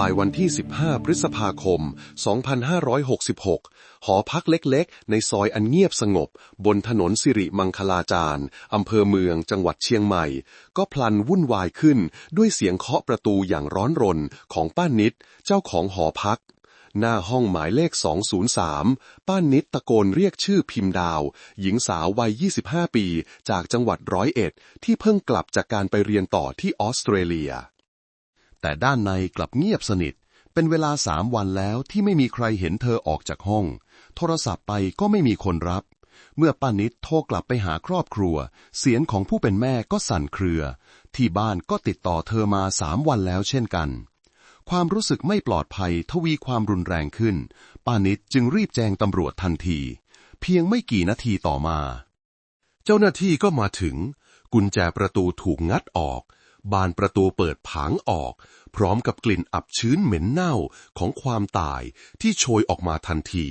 บ่ายวันที่ 15 พฤษภาคม 2566 หอพักเล็กๆ ในซอยอันเงียบสงบ บนถนนสิริมังคลาจารย์อำเภอเมืองจังหวัดเชียงใหม่ ก็พลันวุ่นวายขึ้นด้วยเสียงเคาะประตูอย่างร้อนรนของป้านิด เจ้าของหอพักหน้าห้องหมายเลข 203 ป้านิดตะโกนเรียกชื่อพิมพ์ดาว หญิงสาววัย 25 ปี จากจังหวัดร้อยเอ็ด ที่เพิ่งกลับจากการไปเรียนต่อที่ออสเตรเลีย แต่ด้านในกลับเงียบสนิท เป็นเวลาสามวันแล้วที่ไม่มีใครเห็นเธอออกจากห้อง โทรศัพท์ไปก็ไม่มีคนรับ เมื่อป้านิดโทรกลับไปหาครอบครัว เสียงของผู้เป็นแม่ก็สั่นเครือ ที่บ้านก็ติดต่อเธอมาสามวันแล้วเช่นกัน ความรู้สึกไม่ปลอดภัยทวีความรุนแรงขึ้น ป้านิดจึงรีบแจ้งตำรวจทันที เพียงไม่กี่นาทีต่อมา เจ้าหน้าที่ก็มาถึง กุญแจประตูถูกงัดออก บานประตูเปิดผางออก พร้อมกับกลิ่นอับชื้นเหม็นเน่าของความตายที่โชยออกมาทันที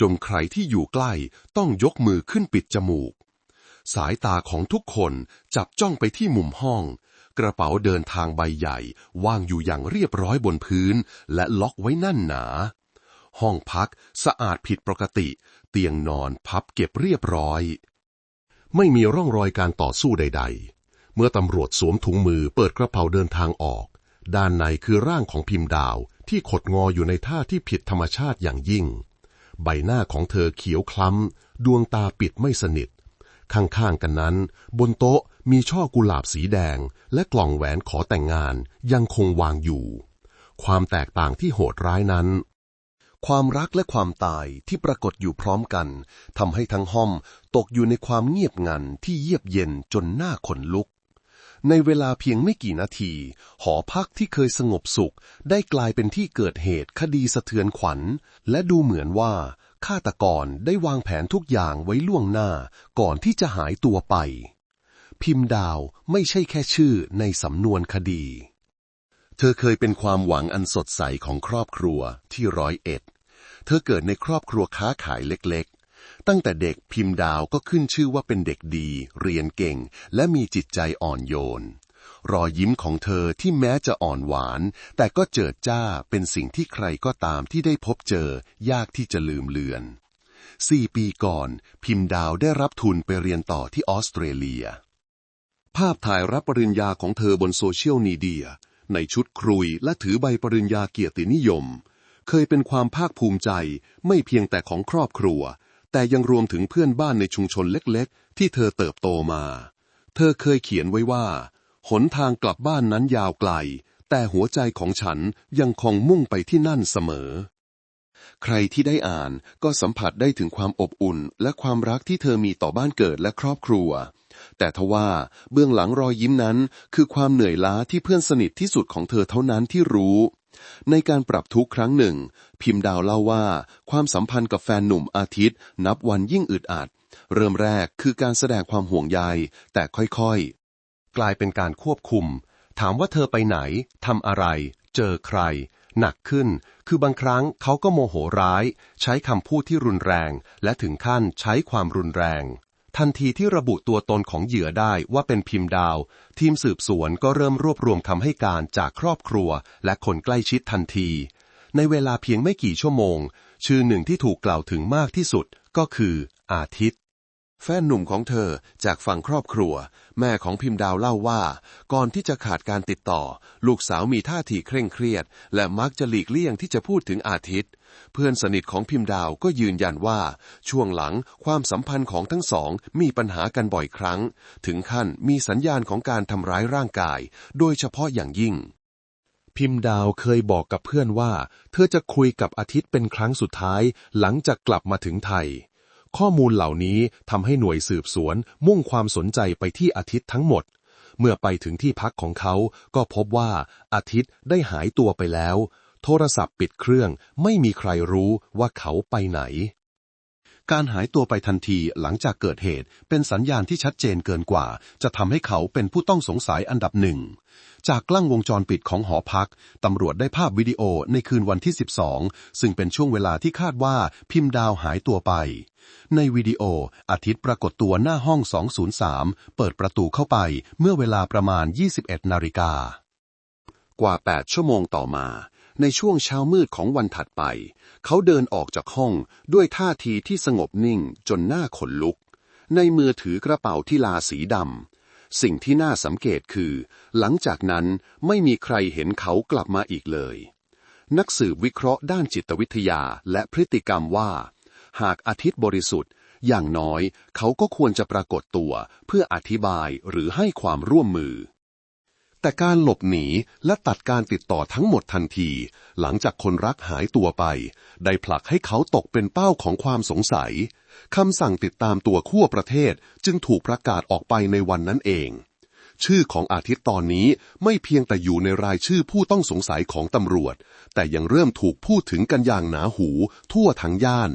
จนใครที่อยู่ใกล้ต้องยกมือขึ้นปิดจมูก สายตาของทุกคนจับจ้องไปที่มุมห้อง กระเป๋าเดินทางใบใหญ่วางอยู่อย่างเรียบร้อยบนพื้น และล็อกไว้นั่นหนา ห้องพักสะอาดผิดปกติ เตียงนอนพับเก็บเรียบร้อย ไม่มีร่องรอยการต่อสู้ใด ๆ เมื่อตำรวจสวมถุงมือเปิดกระเป๋าเดินทางออก ด้านในคือร่างของพิมพ์ดาวที่ขดงออยู่ในท่าที่ผิดธรรมชาติอย่างยิ่ง ใบหน้าของเธอเขียวคล้ำ ดวงตาปิดไม่สนิท ข้างๆกันนั้น บนโต๊ะมีช่อกุหลาบสีแดง และกล่องแหวนขอแต่งงานยังคงวางอยู่ ความแตกต่างที่โหดร้ายนั้นความรักและความตายที่ปรากฏอยู่พร้อมกันทำให้ทั้งห้องตกอยู่ในความเงียบงันที่เยียบเย็นจนหน้าขนลุก ในเวลาเพียงไม่กี่นาที หอพักที่เคยสงบสุข ได้กลายเป็นที่เกิดเหตุคดีสะเทือนขวัญ และดูเหมือนว่าฆาตกรได้วางแผนทุกอย่างไว้ล่วงหน้าก่อนที่จะหายตัวไป พิมพ์ดาวไม่ใช่แค่ชื่อในสำนวนคดี เธอเคยเป็นความหวังอันสดใสของครอบครัวที่ร้อยเอ็ด เธอเกิดในครอบครัวค้าขายเล็ก ตั้งแต่เด็กพิมพ์ดาวก็ขึ้นชื่อว่าเป็นเด็กดี เรียนเก่ง และมีจิตใจอ่อนโยน รอยยิ้มของเธอที่แม้จะอ่อนหวาน แต่ก็เจิดจ้าเป็นสิ่งที่ใครก็ตามที่ได้พบเจอ ยากที่จะลืมเลือนสี่ปีก่อน พิมพ์ดาวได้รับทุนไปเรียนต่อที่ออสเตรเลีย ภาพถ่ายรับปริญญาของเธอบนโซเชียลมีเดีย ในชุดครุยและถือใบปริญญาเกียรตินิยม เคยเป็นความภาคภูมิใจไม่เพียงแต่ของครอบครัว แต่ยังรวมถึงเพื่อนบ้านในชุมชนเล็กๆ ที่เธอเติบโตมา เธอเคยเขียนไว้ว่า หนทางกลับบ้านนั้นยาวไกล แต่หัวใจของฉันยังคงมุ่งไปที่นั่นเสมอ ใครที่ได้อ่านก็สัมผัสได้ถึงความอบอุ่น และความรักที่เธอมีต่อบ้านเกิดและครอบครัว แต่ทว่าเบื้องหลังรอยยิ้มนั้น คือความเหนื่อยล้าที่เพื่อนสนิทที่สุดของเธอเท่านั้นที่รู้ ในการปรับทุกครั้งหนึ่ง พิมพ์ดาวเล่าว่า ความสัมพันธ์กับแฟนหนุ่มอาทิตย์ นับวันยิ่งอึดอัด เริ่มแรกคือการแสดงความห่วงใย แต่ค่อยๆ กลายเป็นการควบคุม ถามว่าเธอไปไหนทำอะไร เจอใคร หนักขึ้น คือบางครั้งเขาก็โมโหร้าย ใช้คำพูดที่รุนแรง และถึงขั้นใช้ความรุนแรง ทันทีที่ระบุตัวตนของเหยื่อได้ว่าเป็นพิมพ์ดาว ทีมสืบสวนก็เริ่มรวบรวมคำให้การจากครอบครัว และคนใกล้ชิดทันที ในเวลาเพียงไม่กี่ชั่วโมง ชื่อหนึ่งที่ถูกกล่าวถึงมากที่สุดก็คือ อาทิตย์ แฟนหนุ่มของเธอจากฝั่งครอบครัว แม่ของพิมพ์ดาวเล่าว่า ก่อนที่จะขาดการติดต่อ ลูกสาวมีท่าทีเคร่งเครียด และมักจะหลีกเลี่ยงที่จะพูดถึงอาทิตย์ เพื่อนสนิทของพิมพ์ดาวก็ยืนยันว่าช่วงหลังความสัมพันธ์ของทั้งสองมีปัญหากันบ่อยครั้ง ถึงขั้นมีสัญญาณของการทำร้ายร่างกาย โดยเฉพาะอย่างยิ่ง พิมพ์ดาวเคยบอกกับเพื่อนว่า เธอจะคุยกับอาทิตย์เป็นครั้งสุดท้าย หลังจากกลับมาถึงไทย ข้อมูลเหล่านี้ทำให้หน่วยสืบสวนมุ่งความสนใจไปที่อาทิตย์ทั้งหมดเมื่อไปถึงที่พักของเขาก็พบว่าอาทิตย์ได้หายตัวไปแล้ว โทรศัพท์ปิดเครื่อง ไม่มีใครรู้ว่าเขาไปไหน การหายตัวไปทันทีหลังจากเกิดเหตุเป็นสัญญาณที่ชัดเจนเกินกว่า จะทำให้เขาเป็นผู้ต้องสงสัยอันดับหนึ่ง จากกล้องวงจรปิดของหอพักตำรวจได้ภาพวิดีโอในคืนวันที่ 12 ซึ่งเป็นช่วงเวลาที่คาดว่าพิมพ์ดาวหายตัวไป ในวิดีโออาทิตย์ปรากฏตัวหน้าห้อง 203 เปิดประตูเข้าไปเมื่อเวลาประมาณ 21 นาฬิกากว่า 8 ชั่วโมงต่อมา ในช่วงเช้ามืดของวันถัดไป เขาเดินออกจากห้องด้วยท่าทีที่สงบนิ่งจนหน้าขนลุก ในมือถือกระเป๋าที่ลาสีดำ สิ่งที่น่าสังเกตคือ หลังจากนั้นไม่มีใครเห็นเขากลับมาอีกเลย นักสืบวิเคราะห์ด้านจิตวิทยาและพฤติกรรมว่า หากอาทิตย์บริสุทธิ์ อย่างน้อย เขาก็ควรจะปรากฏตัวเพื่ออธิบายหรือให้ความร่วมมือ แต่การหลบหนีและตัดการติดต่อทั้งหมดทันที หลังจากคนรักหายตัวไป ได้ผลักให้เขาตกเป็นเป้าของความสงสัยคำสั่งติดตามตัวขั้วประเทศจึงถูกประกาศออกไปในวันนั้นเอง ชื่อของอาทิตย์ตอนนี้ไม่เพียงแต่อยู่ในรายชื่อผู้ต้องสงสัยของตำรวจ แต่ยังเริ่มถูกพูดถึงกันอย่างหนาหูทั่วทั้งย่าน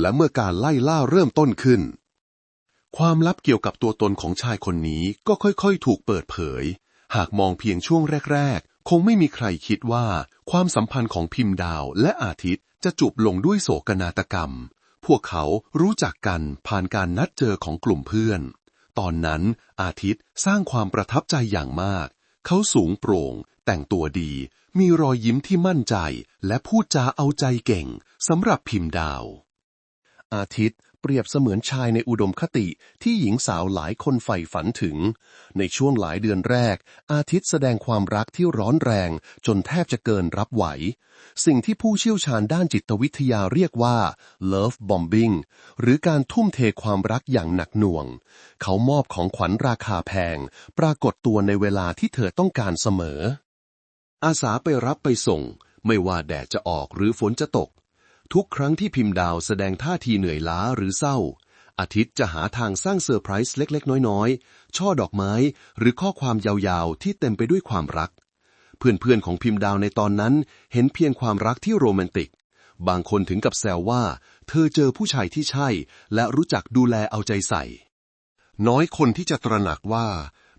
และเมื่อการไล่ล่าเริ่มต้นขึ้น ความลับเกี่ยวกับตัวตนของชายคนนี้ก็ค่อยๆ ถูกเปิดเผย หากมองเพียงช่วงแรก ๆ คงไม่มีใครคิดว่าความสัมพันธ์ของพิมพ์ดาวและอาทิตย์จะจูบลงด้วยโศกนาฏกรรม พวกเขารู้จักกันผ่านการนัดเจอของกลุ่มเพื่อน ตอนนั้นอาทิตย์สร้างความประทับใจอย่างมาก เขาสูงโปร่ง แต่งตัวดี มีรอยยิ้มที่มั่นใจ และพูดจาเอาใจเก่งสำหรับพิมพ์ดาว อาทิตย์ เปรียบเสมือนชายในอุดมคติที่หญิงสาวหลายคนใฝ่ฝันถึง ในช่วงหลายเดือนแรก อาทิตย์แสดงความรักที่ร้อนแรง จนแทบจะเกินรับไหว สิ่งที่ผู้เชี่ยวชาญด้านจิตวิทยาเรียกว่า love bombing หรือการทุ่มเทความรักอย่างหนักหน่วง เขามอบของขวัญราคาแพง ปรากฏตัวในเวลาที่เธอต้องการเสมอ อาสาไปรับไปส่ง ไม่ว่าแดดจะออกหรือฝนจะตก ทุกครั้งที่พิมพ์ดาวแสดงท่าทีเหนื่อยล้าหรือเศร้า อาทิตย์จะหาทางสร้างเซอร์ไพรส์เล็กๆ น้อยๆ ช่อดอกไม้ หรือข้อความยาวๆ ที่เต็มไปด้วยความรัก เพื่อนๆของพิมพ์ดาวในตอนนั้น เห็นเพียงความรักที่โรแมนติก บางคนถึงกับแซวว่า เธอเจอผู้ชายที่ใช่ และรู้จักดูแลเอาใจใส่ น้อยคนที่จะตระหนักว่า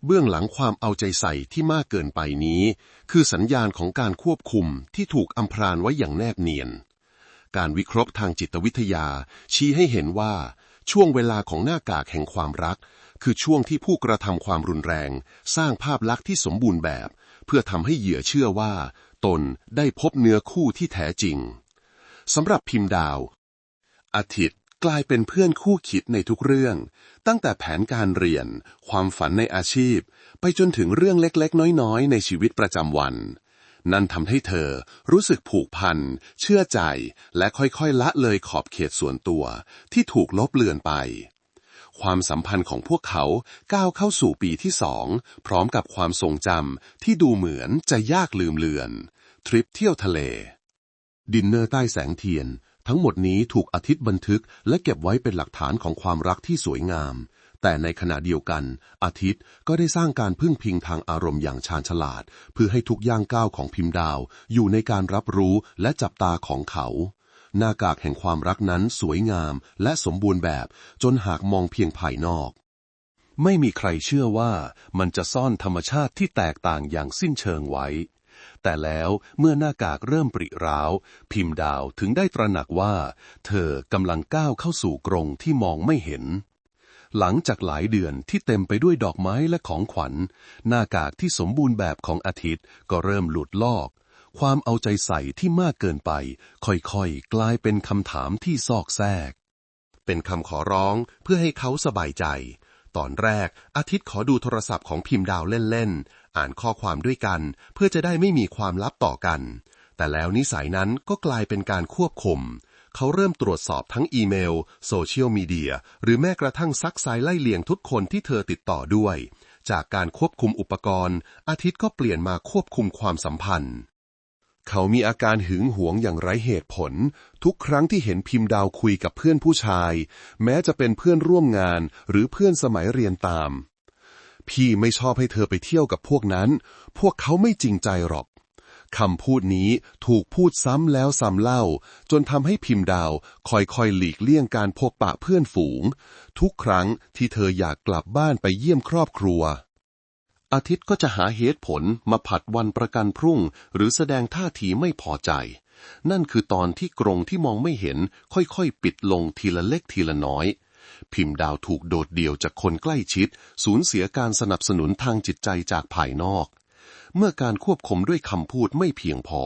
เบื้องหลังความเอาใจใส่ที่มากเกินไปนี้ คือสัญญาณของการควบคุมที่ถูกอำพรานไว้อย่างแนบเนียน การวิเคราะห์ทางจิตวิทยา ชี้ให้เห็นว่า ช่วงเวลาของหน้ากากแห่งความรัก คือช่วงที่ผู้กระทำความรุนแรง สร้างภาพลักษณ์ที่สมบูรณ์แบบ เพื่อทำให้เหยื่อเชื่อว่า ตนได้พบเนื้อคู่ที่แท้จริงสำหรับพิมพ์ดาว อาทิตย์กลายเป็นเพื่อนคู่คิดในทุกเรื่อง ตั้งแต่แผนการเรียน ความฝันในอาชีพ ไปจนถึงเรื่องเล็กๆ น้อยๆ ในชีวิตประจำวัน นั่นทำให้เธอรู้สึกผูกพัน เชื่อใจ และค่อยๆละเลยขอบเขตส่วนตัวที่ถูกลบเลือนไป ความสัมพันธ์ของพวกเขาก้าวเข้าสู่ปีที่สองพร้อมกับความทรงจำที่ดูเหมือนจะยากลืมเลือน ทริปเที่ยวทะเล ดินเนอร์ใต้แสงเทียน ทั้งหมดนี้ถูกอาทิตย์บันทึกและเก็บไว้เป็นหลักฐานของความรักที่สวยงาม แต่ในขณะเดียวกัน อาทิตย์ก็ได้สร้างการพึ่งพิงทางอารมณ์อย่างชาญฉลาด เพื่อให้ทุกย่างก้าวของพิมพ์ดาว อยู่ในการรับรู้และจับตาของเขา หน้ากากแห่งความรักนั้นสวยงามและสมบูรณ์แบบ จนหากมองเพียงภายนอก ไม่มีใครเชื่อว่ามันจะซ่อนธรรมชาติที่แตกต่างอย่างสิ้นเชิงไว้ แต่แล้วเมื่อหน้ากากเริ่มปริร้าว พิมพ์ดาวถึงได้ตระหนักว่า เธอกำลังก้าวเข้าสู่กรงที่มองไม่เห็น หลังจากหลายเดือนที่เต็มไปด้วยดอกไม้และของขวัญ หน้ากากที่สมบูรณ์แบบของอาทิตย์ก็เริ่มหลุดลอก ความเอาใจใส่ที่มากเกินไป ค่อยๆ กลายเป็นคำถามที่ซอกแซก เป็นคำขอร้องเพื่อให้เขาสบายใจ ตอนแรกอาทิตย์ขอดูโทรศัพท์ของพิมพ์ดาวเล่นๆ อ่านข้อความด้วยกัน เพื่อจะได้ไม่มีความลับต่อกัน แต่แล้วนิสัยนั้นก็กลายเป็นการควบคุม เขาเริ่มตรวจสอบทั้งอีเมล โซเชียลมีเดีย หรือแม้กระทั่งซักไซไล่เลียงทุกคนที่เธอติดต่อด้วย จากการควบคุมอุปกรณ์ อาทิตย์ก็เปลี่ยนมาควบคุมความสัมพันธ์ เขามีอาการหึงหวงอย่างไร้เหตุผล ทุกครั้งที่เห็นพิมพ์ดาวคุยกับเพื่อนผู้ชาย แม้จะเป็นเพื่อนร่วมงาน หรือเพื่อนสมัยเรียนตาม พี่ไม่ชอบให้เธอไปเที่ยวกับพวกนั้น พวกเขาไม่จริงใจหรอก คำพูดนี้ถูกพูดซ้ำแล้วซ้ำเล่า จนทำให้พิมพ์ดาวค่อยๆหลีกเลี่ยงการพบปะเพื่อนฝูง ทุกครั้งที่เธออยากกลับบ้านไปเยี่ยมครอบครัว อาทิตย์ก็จะหาเหตุผลมาผัดวันประกันพรุ่ง หรือแสดงท่าทีไม่พอใจ นั่นคือตอนที่กรงที่มองไม่เห็นค่อยๆ ปิดลงทีละเล็กทีละน้อยพิมพ์ดาวถูกโดดเดี่ยวจากคนใกล้ชิด สูญเสียการสนับสนุนทางจิตใจจากภายนอก เมื่อการควบคุมด้วยคำพูดไม่เพียงพอ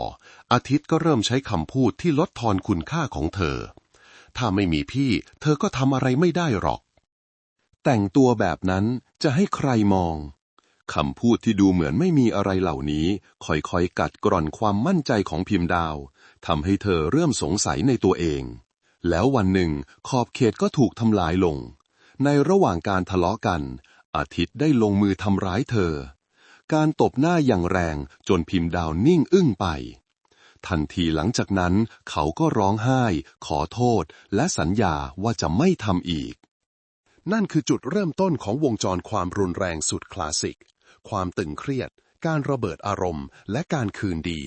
อาทิตย์ก็เริ่มใช้คำพูดที่ลดทอนคุณค่าของเธอ ถ้าไม่มีพี่ เธอก็ทำอะไรไม่ได้หรอก แต่งตัวแบบนั้นจะให้ใครมองคำพูดที่ดูเหมือนไม่มีอะไรเหล่านี้ ค่อยๆ กัดกร่อนความมั่นใจของพิมพ์ดาวทำให้เธอเริ่มสงสัยในตัวเอง แล้ววันหนึ่งขอบเขตก็ถูกทำลายลง ในระหว่างการทะเลาะกัน อาทิตย์ได้ลงมือทำร้ายเธอ การตบหน้าอย่างแรงจนพิมพ์ดาวนิ่งอึ้งไป ทันทีหลังจากนั้นเขาก็ร้องไห้ ขอโทษ และสัญญาว่าจะไม่ทำอีก นั่นคือจุดเริ่มต้นของวงจรความรุนแรงสุดคลาสสิก ความตึงเครียด การระเบิดอารมณ์ และการคืนดี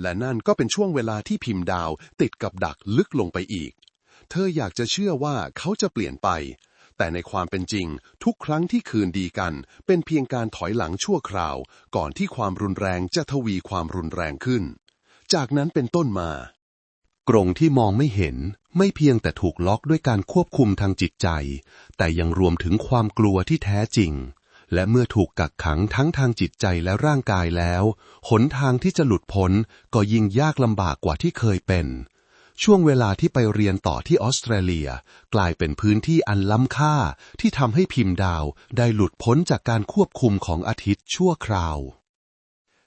และนั่นก็เป็นช่วงเวลาที่พิมพ์ดาวติดกับดักลึกลงไปอีก เธออยากจะเชื่อว่าเขาจะเปลี่ยนไป แต่ในความเป็นจริง ทุกครั้งที่คืนดีกัน เป็นเพียงการถอยหลังชั่วคราว ก่อนที่ความรุนแรงจะทวีความรุนแรงขึ้น จากนั้นเป็นต้นมากรงที่มองไม่เห็นไม่เพียงแต่ถูกล็อกด้วยการควบคุมทางจิตใจ แต่ยังรวมถึงความกลัวที่แท้จริง และเมื่อถูกกักขังทั้งทางจิตใจและร่างกายแล้ว หนทางที่จะหลุดพ้นก็ยิ่งยากลำบากกว่าที่เคยเป็น ช่วงเวลาที่ไปเรียนต่อที่ออสเตรเลีย กลายเป็นพื้นที่อันล้ำค่าที่ทำให้พิมพ์ดาวได้หลุดพ้นจากการควบคุมของอาทิตย์ชั่วคราว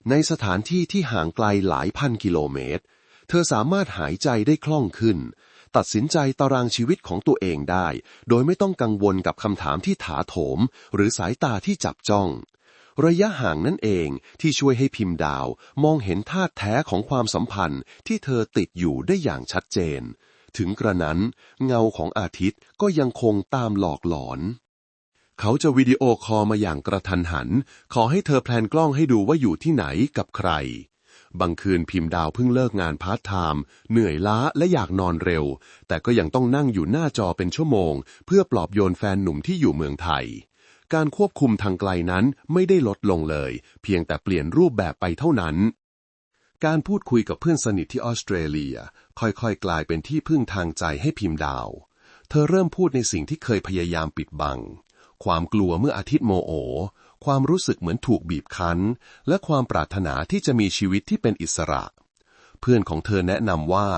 ในสถานที่ที่ห่างไกลหลายพันกิโลเมตร เธอสามารถหายใจได้คล่องขึ้น ตัดสินใจตารางชีวิตของตัวเองได้ โดยไม่ต้องกังวลกับคำถามที่ถาโถม หรือสายตาที่จับจ้อง ระยะห่างนั่นเองที่ช่วยให้พิมพ์ดาวมองเห็นท่าแท้ของความสัมพันธ์ที่เธอติดอยู่ได้อย่างชัดเจน ถึงกระนั้นเงาของอาทิตย์ก็ยังคงตามหลอกหลอน เขาจะวิดีโอคอลมาอย่างกระทันหัน ขอให้เธอแพลนกล้องให้ดูว่าอยู่ที่ไหนกับใครบางคืนพิมพ์ดาวเพิ่งเลิกงานพาร์ทไทม์เหนื่อยล้าและอยากนอนเร็ว แต่ก็ยังต้องนั่งอยู่หน้าจอเป็นชั่วโมง เพื่อปลอบโยนแฟนหนุ่มที่อยู่เมืองไทย การควบคุมทางไกลนั้นไม่ได้ลดลงเลย เพียงแต่เปลี่ยนรูปแบบไปเท่านั้น การพูดคุยกับเพื่อนสนิทที่ออสเตรเลีย ค่อยๆ กลายเป็นที่พึ่งทางใจให้พิมพ์ดาว เธอเริ่มพูดในสิ่งที่เคยพยายามปิดบัง ความกลัวเมื่ออาทิตย์โมโอ ความรู้สึกเหมือนถูกบีบคั้น และความปรารถนาที่จะมีชีวิตที่เป็นอิสระเพื่อนของเธอแนะนำว่า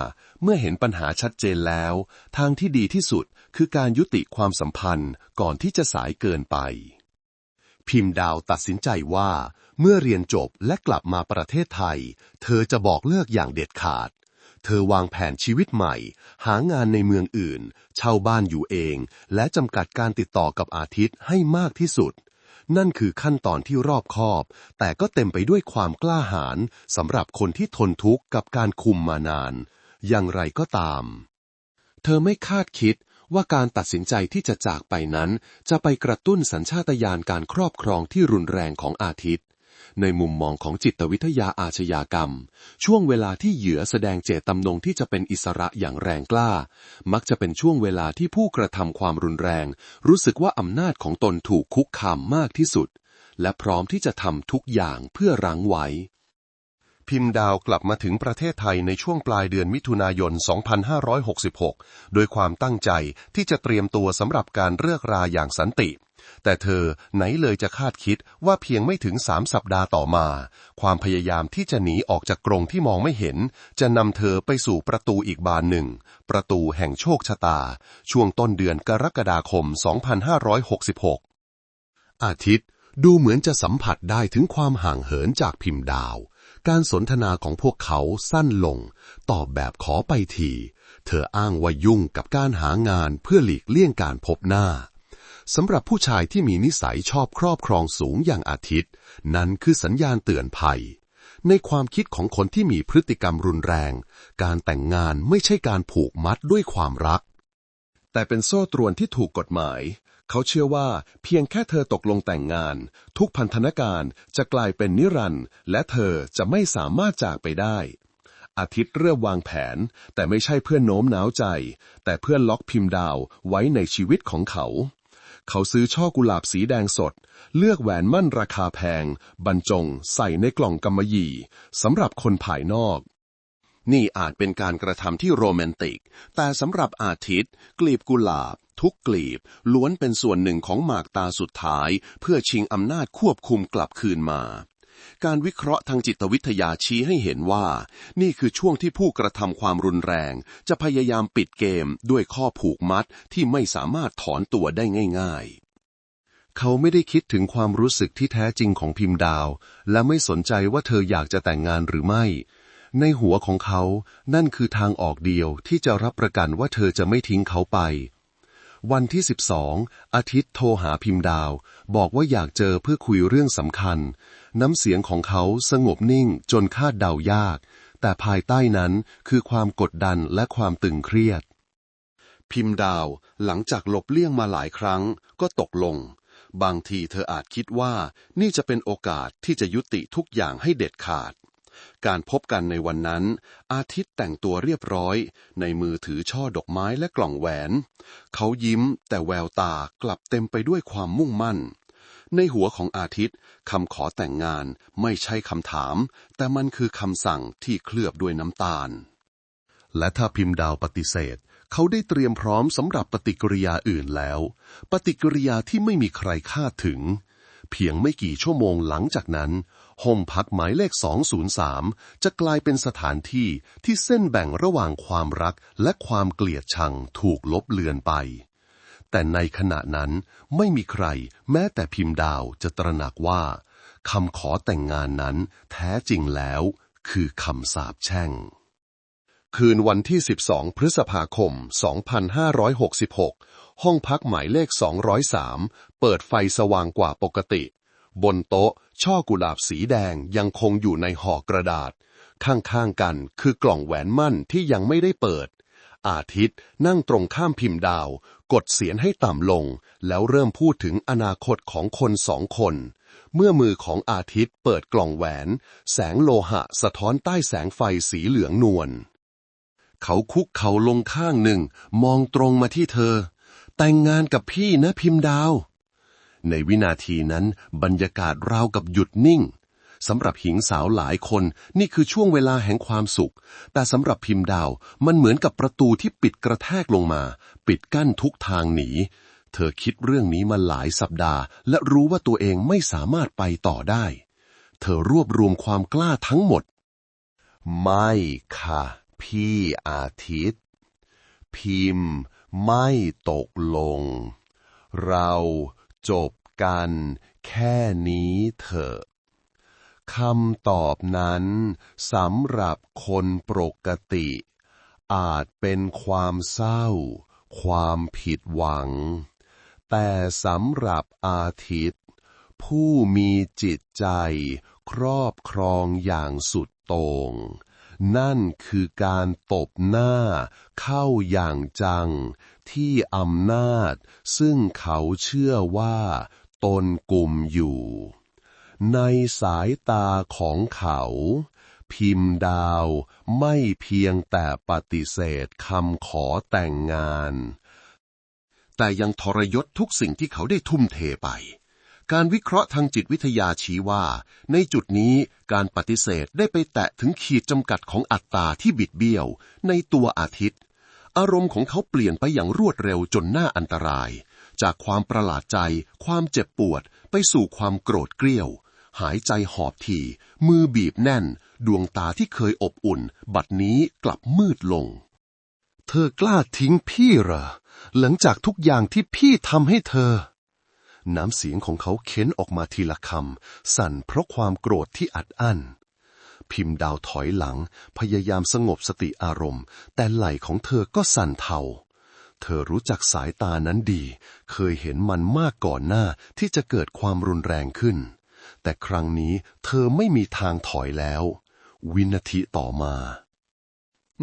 เมื่อเห็นปัญหาชัดเจนแล้ว ทางที่ดีที่สุด คือการยุติความสัมพันธ์ก่อนที่จะสายเกินไป พิมพ์ดาวตัดสินใจว่า เมื่อเรียนจบและกลับมาประเทศไทย เธอจะบอกเลิกอย่างเด็ดขาด เธอวางแผนชีวิตใหม่ หางานในเมืองอื่น เช่าบ้านอยู่เอง และจำกัดการติดต่อกับอาทิตย์ให้มากที่สุด นั่นคือขั้นตอนที่รอบคอบ แต่ก็เต็มไปด้วยความกล้าหาญสำหรับคนที่ทนทุกข์กับการคุมมานาน อย่างไรก็ตามเธอไม่คาดคิด ว่าการตัดสินใจที่จะจากไปนั้น จะไปกระตุ้นสัญชาตญาณการครอบครองที่รุนแรงของอาทิตย์ ในมุมมองของจิตวิทยาอาชญากรรม ช่วงเวลาที่เหยื่อแสดงเจตจำนงที่จะเป็นอิสระอย่างแรงกล้า มักจะเป็นช่วงเวลาที่ผู้กระทำความรุนแรง รู้สึกว่าอำนาจของตนถูกคุกคามมากที่สุด และพร้อมที่จะทำทุกอย่างเพื่อรั้งไว้ พิมพ์ดาวกลับมาถึงประเทศไทยในช่วงปลายเดือนมิถุนายน 2566 โดยความตั้งใจที่จะเตรียมตัวสำหรับการเลือกราอย่างสันติ แต่เธอไหนเลยจะคาดคิดว่าเพียงไม่ถึงสามสัปดาห์ต่อมา ความพยายามที่จะหนีออกจากกรงที่มองไม่เห็น จะนำเธอไปสู่ประตูอีกบานหนึ่ง ประตูแห่งโชคชะตา ช่วงต้นเดือนกรกฎาคม 2566 อาทิตย์ดูเหมือนจะสัมผัสได้ถึงความห่างเหินจากพิมพ์ดาว การสนทนาของพวกเขาสั้นลง ตอบแบบขอไปที เธออ้างว่ายุ่งกับการหางานเพื่อหลีกเลี่ยงการพบหน้าสำหรับผู้ชายที่มีนิสัยชอบครอบครองสูงอย่างอาทิตย์ นั้นคือสัญญาณเตือนภัย ในความคิดของคนที่มีพฤติกรรมรุนแรง การแต่งงานไม่ใช่การผูกมัดด้วยความรัก แต่เป็นโซ่ตรวนที่ถูกกฎหมาย เขาเชื่อว่าเพียงแค่เธอตกลงแต่งงาน ทุกพันธนาการจะกลายเป็นนิรันด์และเธอจะไม่สามารถจากไปได้ อาทิตย์เริ่มวางแผน แต่ไม่ใช่เพื่อโน้มน้าวใจ แต่เพื่อล็อกพิมพ์ดาวไว้ในชีวิตของเขา เขาซื้อช่อกุหลาบสีแดงสด เลือกแหวนมั่นราคาแพง บรรจงใส่ในกล่องกำมะหยี่สำหรับคนภายนอกนี่อาจเป็นการกระทำที่โรแมนติก แต่สำหรับอาทิตย์ กลีบกุหลาบ ทุกกลีบล้วนเป็นส่วนหนึ่งของหมากตาสุดท้าย เพื่อชิงอำนาจควบคุมกลับคืนมา การวิเคราะห์ทางจิตวิทยาชี้ให้เห็นว่า นี่คือช่วงที่ผู้กระทำความรุนแรง จะพยายามปิดเกมด้วยข้อผูกมัดที่ไม่สามารถถอนตัวได้ง่าย ๆเขาไม่ได้คิดถึงความรู้สึกที่แท้จริงของพิมพ์ดาว และไม่สนใจว่าเธออยากจะแต่งงานหรือไม่ ในหัวของเขา นั่นคือทางออกเดียวที่จะรับประกันว่าเธอจะไม่ทิ้งเขาไป วันที่ 12 อาทิตย์โทรหาพิมพ์ดาว บอกว่าอยากเจอเพื่อคุยเรื่องสำคัญ น้ำเสียงของเขาสงบนิ่งจนคาดเดายาก แต่ภายใต้นั้นคือความกดดันและความตึงเครียด พิมพ์ดาวหลังจากหลบเลี่ยงมาหลายครั้งก็ตกลง บางทีเธออาจคิดว่านี่จะเป็นโอกาสที่จะยุติทุกอย่างให้เด็ดขาด การพบกันในวันนั้น อาทิตย์แต่งตัวเรียบร้อย ในมือถือช่อดอกไม้และกล่องแหวน เขายิ้มแต่แววตากลับเต็มไปด้วยความมุ่งมั่น ในหัวของอาทิตย์คำขอแต่งงานไม่ใช่คำถาม แต่มันคือคำสั่งที่เคลือบด้วยน้ำตาล และถ้าพิมพ์ดาวปฏิเสธเขาได้เตรียมพร้อมสำหรับปฏิกิริยาอื่นแล้ว ปฏิกิริยาที่ไม่มีใครคาดถึง เพียงไม่กี่ชั่วโมงหลังจากนั้น ห้องพักหมายเลข 203 จะกลายเป็นสถานที่ที่เส้นแบ่งระหว่างความรักและความเกลียดชังถูกลบเลือนไป แต่ในขณะนั้นไม่มีใครแม้แต่พิมพ์ดาวจะตระหนักว่าคำขอแต่งงานนั้นแท้จริงแล้ว คือคำสาปแช่ง คืนวันที่ 12 พฤษภาคม 2566 ห้องพักหมายเลข 203 เปิดไฟสว่างกว่าปกติ บนโต๊ะ ช่อกุหลาบสีแดงยังคงอยู่ในห่อกระดาษ ข้างๆกันคือกล่องแหวนมั่นที่ยังไม่ได้เปิด อาทิตย์นั่งตรงข้ามพิมพ์ดาว กดเสียงให้ต่ำลง แล้วเริ่มพูดถึงอนาคตของคนสองคน เมื่อมือของอาทิตย์เปิดกล่องแหวน แสงโลหะสะท้อนใต้แสงไฟสีเหลืองนวลเขาคุกเข่าลงข้างหนึ่ง มองตรงมาที่เธอ แต่งงานกับพี่นะพิมพ์ดาว ในวินาทีนั้นบรรยากาศราวกับหยุดนิ่งสำหรับหญิงสาวหลายคนนี่คือช่วงเวลาแห่งความสุข แต่สำหรับพิมพ์ดาวมันเหมือนกับประตูที่ปิดกระแทกลงมา ปิดกั้นทุกทางหนี เธอคิดเรื่องนี้มาหลายสัปดาห์ และรู้ว่าตัวเองไม่สามารถไปต่อได้ เธอรวบรวมความกล้าทั้งหมด ไม่ค่ะ พี่อาทิตย์ พิมพ์ไม่ตกลง เรา จบกันแค่นี้เถอะคำตอบนั้นสำหรับคนปกติ อาจเป็นความเศร้า ความผิดหวัง แต่สำหรับอาทิตย์ ผู้มีจิตใจครอบครองอย่างสุดโต่ง นั่นคือการตบหน้าเข้าอย่างจัง ที่อำนาจ ซึ่งเขาเชื่อว่า ตนกลุ่มอยู่ ในสายตาของเขา พิมพ์ดาวไม่เพียงแต่ปฏิเสธคำขอแต่งงาน แต่ยังทรยศทุกสิ่งที่เขาได้ทุ่มเทไป การวิเคราะห์ทางจิตวิทยาชี้ว่า ในจุดนี้การปฏิเสธได้ไปแตะถึงขีดจำกัดของอัตตาที่บิดเบี้ยว ในตัวอาทิตย์ อารมณ์ของเขาเปลี่ยนไปอย่างรวดเร็วจนน่าอันตราย จากความประหลาดใจ ความเจ็บปวด ไปสู่ความโกรธเกรี้ยว หายใจหอบถี่มือบีบแน่น ดวงตาที่เคยอบอุ่น บัดนี้กลับมืดลง เธอกล้าทิ้งพี่เหรอหลังจากทุกอย่างที่พี่ทำให้เธอ น้ำเสียงของเขาเค้นออกมาทีละคำ สั่นเพราะความโกรธที่อัดอั้น พิมพ์ดาวถอยหลัง พยายามสงบสติอารมณ์ แต่ไหล่ของเธอก็สั่นเทา เธอรู้จักสายตานั้นดี เคยเห็นมันมากก่อนหน้าที่จะเกิดความรุนแรงขึ้น แต่ครั้งนี้เธอไม่มีทางถอยแล้ว วินาทีต่อมา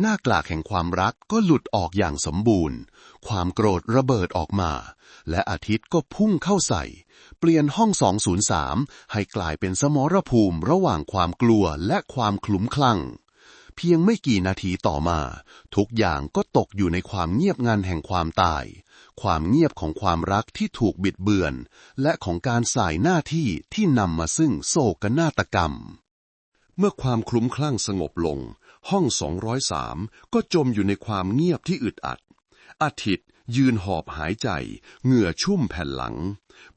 หน้ากลากแห่งความรักก็หลุดออกอย่างสมบูรณ์ ความโกรธระเบิดออกมา และอาทิตย์ก็พุ่งเข้าใส่ เปลี่ยนห้อง 203 ให้กลายเป็นสมรภูมิระหว่างความกลัวและความคลุ้มคลั่ง เพียงไม่กี่นาทีต่อมา ทุกอย่างก็ตกอยู่ในความเงียบงันแห่งความตาย ความเงียบของความรักที่ถูกบิดเบือน และของการสายหน้าที่ที่นำมาซึ่งโศกนาฏกรรมเมื่อความคลุ้มคลั่งสงบลง ห้อง 203 ก็จมอยู่ในความเงียบที่อึดอัด อาทิตย์ยืนหอบหายใจ เหงื่อชุ่มแผ่นหลัง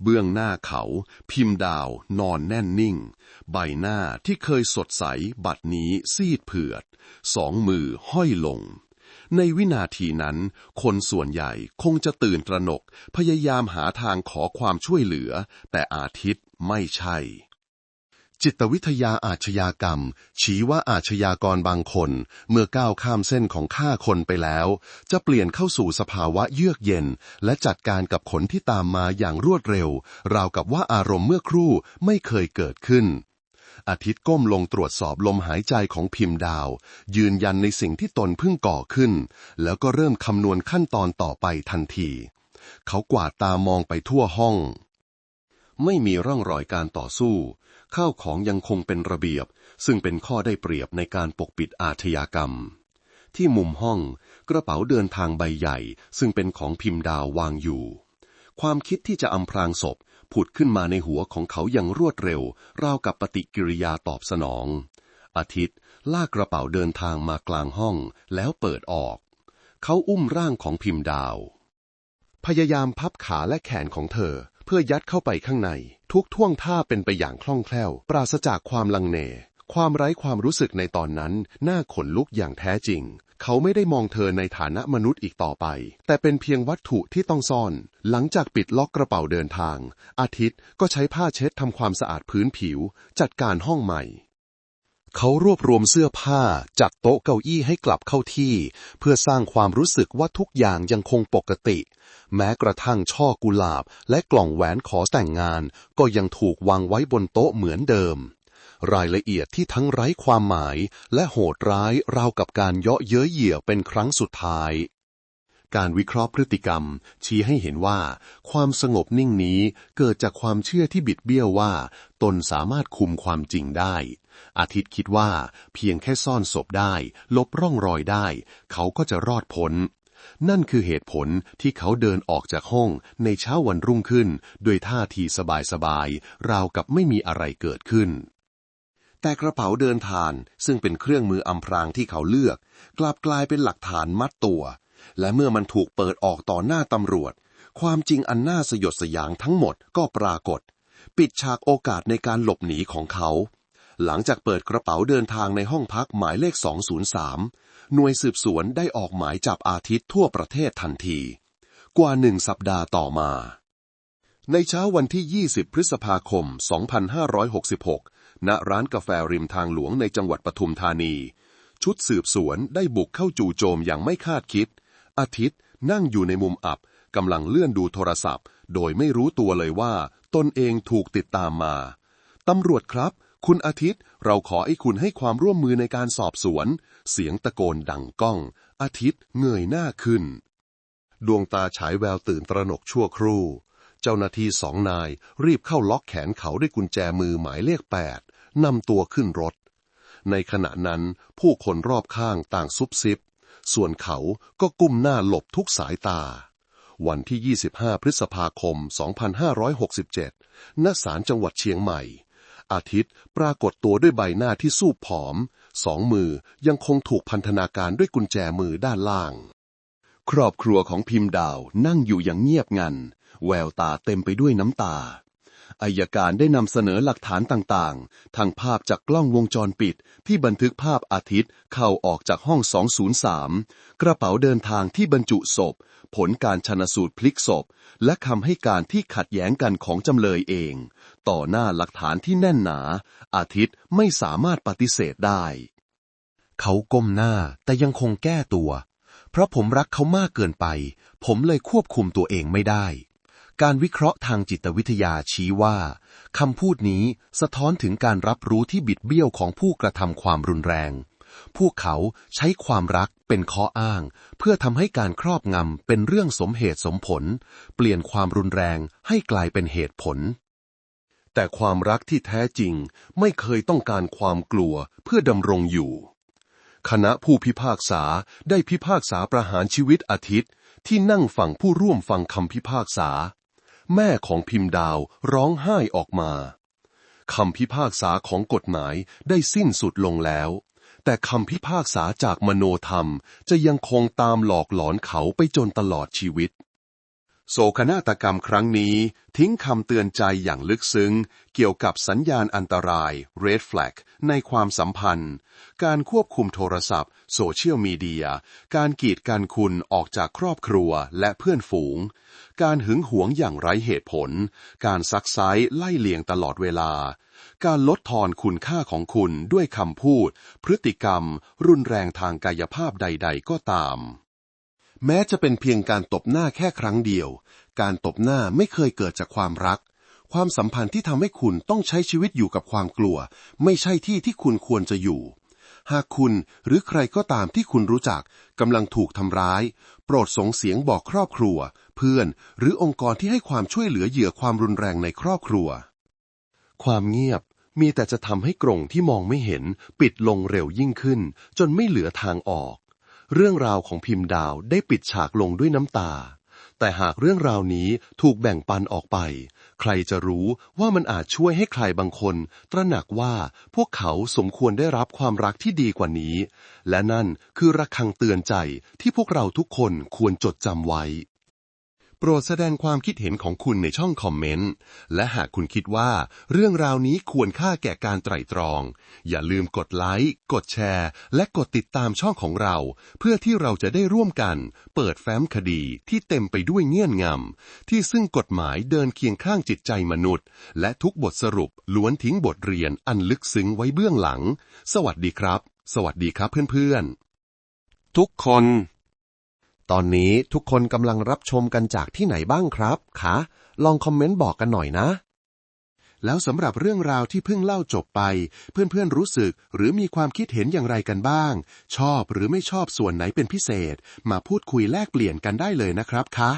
เบื้องหน้าเขา พิมพ์ดาวนอนแน่นนิ่ง ใบหน้าที่เคยสดใสบัดนี้ซีดเผือด สองมือห้อยลง ในวินาทีนั้น คนส่วนใหญ่คงจะตื่นตระหนก พยายามหาทางขอความช่วยเหลือ แต่อาทิตย์ไม่ใช่ จิตวิทยาอาชญากรรม ชี้ว่าอาชญากรบางคน เมื่อก้าวข้ามเส้นของฆ่าคนไปแล้ว จะเปลี่ยนเข้าสู่สภาวะเยือกเย็น และจัดการกับผลที่ตามมาอย่างรวดเร็ว ราวกับว่าอารมณ์เมื่อครู่ไม่เคยเกิดขึ้น อาทิตย์ก้มลงตรวจสอบลมหายใจของพิมพ์ดาว ยืนยันในสิ่งที่ตนเพิ่งก่อขึ้น แล้วก็เริ่มคำนวณขั้นตอนต่อไปทันที เขากวาดตามองไปทั่วห้อง ไม่มีร่องรอยการต่อสู้ ข้าวของยังคงเป็นระเบียบ ซึ่งเป็นข้อได้เปรียบในการปกปิดอาชญากรรม ที่มุมห้องกระเป๋าเดินทางใบใหญ่ ซึ่งเป็นของพิมพ์ดาววางอยู่ ความคิดที่จะอำพรางศพผุดขึ้นมาในหัวของเขาอย่างรวดเร็ว ราวกับปฏิกิริยาตอบสนอง อาทิตย์ลากกระเป๋าเดินทางมากลางห้องแล้วเปิดออก เขาอุ้มร่างของพิมพ์ดาว พยายามพับขาและแขนของเธอเพื่อยัดเข้าไปข้างใน ทุกท่วงท่าเป็นไปอย่างคล่องแคล่ว ปราศจากความลังเลความไร้ความรู้สึกในตอนนั้น น่าขนลุกอย่างแท้จริง เขาไม่ได้มองเธอในฐานะมนุษย์อีกต่อไป แต่เป็นเพียงวัตถุที่ต้องซ่อน หลังจากปิดล็อกกระเป๋าเดินทาง อาทิตย์ก็ใช้ผ้าเช็ดทำความสะอาดพื้นผิว จัดการห้องใหม่ เขารวบรวมเสื้อผ้าจัดโต๊ะเก้าอี้ให้กลับเข้าที่ เพื่อสร้างความรู้สึกว่าทุกอย่างยังคงปกติ แม้กระทั่งช่อกุหลาบ และกล่องแหวนขอแต่งงาน ก็ยังถูกวางไว้บนโต๊ะเหมือนเดิม รายละเอียดที่ทั้งไร้ความหมาย และโหดร้ายราวกับการเยาะเย้ยเหยี่ยวเป็นครั้งสุดท้ายการวิเคราะห์พฤติกรรม ชี้ให้เห็นว่า ความสงบนิ่งนี้เกิดจากความเชื่อที่บิดเบี้ยวว่า ตนสามารถคุมความจริงได้ อาทิตย์คิดว่าเพียงแค่ซ่อนศพได้ ลบร่องรอยได้ เขาก็จะรอดพ้น นั่นคือเหตุผลที่เขาเดินออกจากห้องในเช้าวันรุ่งขึ้นด้วยท่าทีสบายๆราวกับไม่มีอะไรเกิดขึ้น แต่กระเป๋าเดินทางซึ่งเป็นเครื่องมืออำพรางที่เขาเลือก กลับกลายเป็นหลักฐานมัดตัว และเมื่อมันถูกเปิดออกต่อหน้าตำรวจ ความจริงอันน่าสยดสยางทั้งหมดก็ปรากฏ ปิดฉากโอกาสในการหลบหนีของเขา หลังจากเปิดกระเป๋าเดินทางในห้องพักหมายเลข 203 หน่วยสืบสวนได้ออกหมายจับอาทิตย์ทั่วประเทศทันที กว่าหนึ่งสัปดาห์ต่อมา ในเช้าวันที่ 20 พฤษภาคม 2566 ณ ร้านกาแฟริมทางหลวงในจังหวัดปทุมธานี ชุดสืบสวนได้บุกเข้าจู่โจมอย่างไม่คาดคิด อาทิตย์นั่งอยู่ในมุมอับกำลังเลื่อนดูโทรศัพท์ โดยไม่รู้ตัวเลยว่า ตนเองถูกติดตามมาตำรวจครับ คุณอาทิตย์เราขอให้คุณให้ความร่วมมือในการสอบสวน เสียงตะโกนดังก้อง อาทิตย์เงยหน้าขึ้น ดวงตาฉายแววตื่นตระหนกชั่วครู่ เจ้าหน้าที่สองนายรีบเข้าล็อกแขนเขาด้วยกุญแจมือหมายเลขแปดนำตัวขึ้นรถ ในขณะนั้นผู้คนรอบข้างต่างซุบซิบ ส่วนเขาก็กุ้มหน้าหลบทุกสายตา วันที่ 25 พฤษภาคม 2567 ณ ศาลจังหวัดเชียงใหม่ อาทิตย์ปรากฏตัวด้วยใบหน้าที่สูบผอม สองมือยังคงถูกพันธนาการด้วยกุญแจมือด้านล่าง ครอบครัวของพิมพ์ดาวนั่งอยู่อย่างเงียบงัน แววตาเต็มไปด้วยน้ำตา อายการได้นำเสนอหลักฐานต่างๆ ทั้งภาพจากกล้องวงจรปิดที่บันทึกภาพอาทิตย์เข้าออกจากห้อง 203 กระเป๋าเดินทางที่บรรจุศพ ผลการชนสูตรพลิกศพ และคำให้การที่ขัดแย้งกันของจำเลยเอง ต่อหน้าหลักฐานที่แน่นหนา อาทิตย์ไม่สามารถปฏิเสธได้ เขาก้มหน้าแต่ยังคงแก้ตัว เพราะผมรักเขามากเกินไป ผมเลยควบคุมตัวเองไม่ได้ การวิเคราะห์ทางจิตวิทยาชี้ว่าคำพูดนี้สะท้อนถึงการรับรู้ที่บิดเบี้ยวของผู้กระทำความรุนแรง พวกเขาใช้ความรักเป็นข้ออ้าง เพื่อทำให้การครอบงำเป็นเรื่องสมเหตุสมผล เปลี่ยนความรุนแรงให้กลายเป็นเหตุผล แต่ความรักที่แท้จริงไม่เคยต้องการความกลัวเพื่อดำรงอยู่ คณะผู้พิพากษาได้พิพากษาประหารชีวิตอาทิตย์ที่นั่งฟังผู้ร่วมฟังคำพิพากษา แม่ของพิมพ์ดาวร้องไห้ออกมาคำพิพากษาของกฎหมายได้สิ้นสุดลงแล้ว แต่คำพิพากษาจากมโนธรรมจะยังคงตามหลอกหลอนเขาไปจนตลอดชีวิต โศกนาฏกรรมครั้งนี้ทิ้งคำเตือนใจอย่างลึกซึ้ง เกี่ยวกับสัญญาณอันตราย red flag ในความสัมพันธ์ การควบคุมโทรศัพท์ โซเชียลมีเดีย การกีดกันคุณออกจากครอบครัวและเพื่อนฝูง การหึงหวงอย่างไร้เหตุผล การซักไซ้ไล่เลียงตลอดเวลา การลดทอนคุณค่าของคุณด้วยคำพูด พฤติกรรม รุนแรงทางกายภาพใด ๆ ก็ตาม แม้จะเป็นเพียงการตบหน้าแค่ครั้งเดียว การตบหน้าไม่เคยเกิดจากความรัก ความสัมพันธ์ที่ทำให้คุณต้องใช้ชีวิตอยู่กับความกลัว ไม่ใช่ที่ที่คุณควรจะอยู่หากคุณหรือใครก็ตามที่คุณรู้จักกำลังถูกทำร้าย โปรดส่งเสียงบอกครอบครัว เพื่อน หรือองค์กรที่ให้ความช่วยเหลือเหยื่อความรุนแรงในครอบครัว ความเงียบมีแต่จะทำให้กรงที่มองไม่เห็น ปิดลงเร็วยิ่งขึ้น จนไม่เหลือทางออก เรื่องราวของพิมพ์ดาวได้ปิดฉากลงด้วยน้ำตา แต่หากเรื่องราวนี้ถูกแบ่งปันออกไป ใครจะรู้ว่ามันอาจช่วยให้ใครบางคน ตระหนักว่าพวกเขาสมควรได้รับความรักที่ดีกว่านี้ และนั่นคือระฆังเตือนใจที่พวกเราทุกคนควรจดจำไว้ โปรดแสดงความคิดเห็นของคุณในช่องคอมเมนต์ และหากคุณคิดว่าเรื่องราวนี้ควรค่าแก่การไตร่ตรอง อย่าลืมกดไลค์ กดแชร์ และกดติดตามช่องของเรา เพื่อที่เราจะได้ร่วมกัน เปิดแฟ้มคดีที่เต็มไปด้วยเงื่อนงำที่ซึ่งกฎหมายเดินเคียงข้างจิตใจมนุษย์ และทุกบทสรุปล้วนทิ้งบทเรียนอันลึกซึ้งไว้เบื้องหลัง สวัสดีครับ สวัสดีครับเพื่อนๆ ทุกคน ตอนนี้ทุกคนกำลังรับชมกันจากที่ไหนบ้างครับคะลองคอมเมนต์บอกกันหน่อยนะ แล้วสำหรับเรื่องราวที่เพิ่งเล่าจบไป เพื่อนๆรู้สึกหรือมีความคิดเห็นอย่างไรกันบ้าง ชอบหรือไม่ชอบส่วนไหนเป็นพิเศษ มาพูดคุยแลกเปลี่ยนกันได้เลยนะครับคะ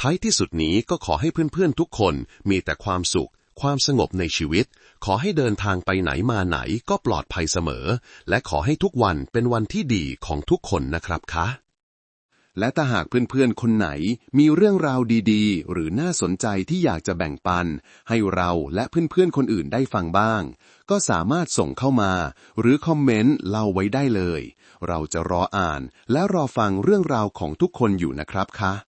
ท้ายที่สุดนี้ก็ขอให้เพื่อนๆทุกคนมีแต่ความสุข ความสงบในชีวิต ขอให้เดินทางไปไหนมาไหนก็ปลอดภัยเสมอ และขอให้ทุกวันเป็นวันที่ดีของทุกคนนะครับคะ และถ้าหากเพื่อนๆ คนไหนมีเรื่องราวดีๆ หรือน่าสนใจที่อยากจะแบ่งปัน ให้เราและเพื่อนๆ คนอื่นได้ฟังบ้าง ก็สามารถส่งเข้ามา หรือคอมเมนต์เล่าไว้ได้เลย เราจะรออ่านและรอฟังเรื่องราวของทุกคนอยู่นะครับคะ